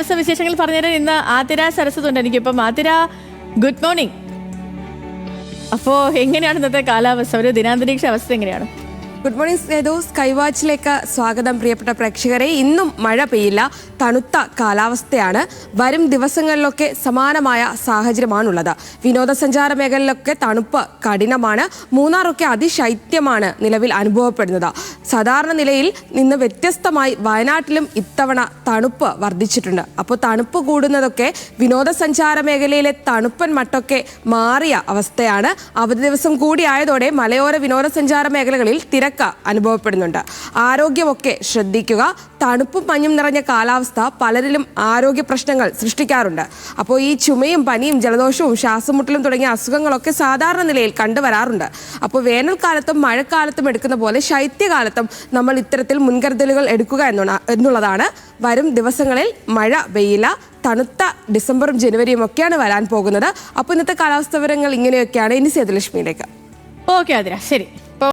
ദിവസ വിശേഷങ്ങൾ പറഞ്ഞുതരാൻ ഇന്ന് ആതിര സരസ്വതുണ്ട്. എനിക്കിപ്പം ആതിര ഗുഡ് മോർണിംഗ് അപ്പോ എങ്ങനെയാണ് ഇന്നത്തെ കാലാവസ്ഥ? ഒരു ദിനാന്തരീക്ഷ അവസ്ഥ എങ്ങനെയാണ്? ഗുഡ് മോർണിംഗ് സേതു വാച്ചിലേക്ക് സ്വാഗതം പ്രിയപ്പെട്ട പ്രേക്ഷകരെ. ഇന്നും മഴ പെയ്യില്ല തണുത്ത കാലാവസ്ഥയാണ്. വരും ദിവസങ്ങളിലൊക്കെ സമാനമായ സാഹചര്യമാണുള്ളത്. വിനോദസഞ്ചാര മേഖലയിലൊക്കെ തണുപ്പ് കഠിനമാണ്. മൂന്നാറൊക്കെ അതിശൈത്യമാണ് നിലവിൽ അനുഭവപ്പെടുന്നത്. സാധാരണ നിലയിൽ നിന്ന് വ്യത്യസ്തമായി വയനാട്ടിലും ഇത്തവണ തണുപ്പ് വർദ്ധിച്ചിട്ടുണ്ട്. അപ്പോൾ തണുപ്പ് കൂടുന്നതൊക്കെ വിനോദസഞ്ചാര മേഖലയിലെ തണുപ്പൻ മട്ടൊക്കെ മാറിയ അവസ്ഥയാണ്. അവധി ദിവസം കൂടിയായതോടെ മലയോര വിനോദസഞ്ചാര മേഖലകളിൽ തിരക്ക് അനുഭവപ്പെടുന്നുണ്ട്. ആരോഗ്യമൊക്കെ ശ്രദ്ധിക്കുക. തണുപ്പും മഞ്ഞും നിറഞ്ഞ കാലാവസ്ഥ പലരിലും ആരോഗ്യ പ്രശ്നങ്ങൾ സൃഷ്ടിക്കാറുണ്ട്. അപ്പോൾ ഈ ചുമയും പനിയും ജലദോഷവും ശ്വാസമുട്ടലും തുടങ്ങിയ അസുഖങ്ങളൊക്കെ സാധാരണ നിലയിൽ കണ്ടുവരാറുണ്ട്. അപ്പോൾ വേനൽക്കാലത്തും മഴക്കാലത്തും എടുക്കുന്ന പോലെ ശൈത്യകാലത്തും നമ്മൾ ഇത്തരത്തിൽ മുൻകരുതലുകൾ എടുക്കുക എന്നുള്ളതാണ്. വരും ദിവസങ്ങളിൽ മഴ വെയില തണുത്ത ഡിസംബറും ജനുവരിയും ഒക്കെയാണ് വരാൻ പോകുന്നത്. അപ്പോൾ ഇന്നത്തെ കാലാവസ്ഥ വിവരങ്ങൾ ഇങ്ങനെയൊക്കെയാണ്. ഇനി സേതുലക്ഷ്മിയിലേക്ക്. ഓക്കെ അതിരാ ശരി.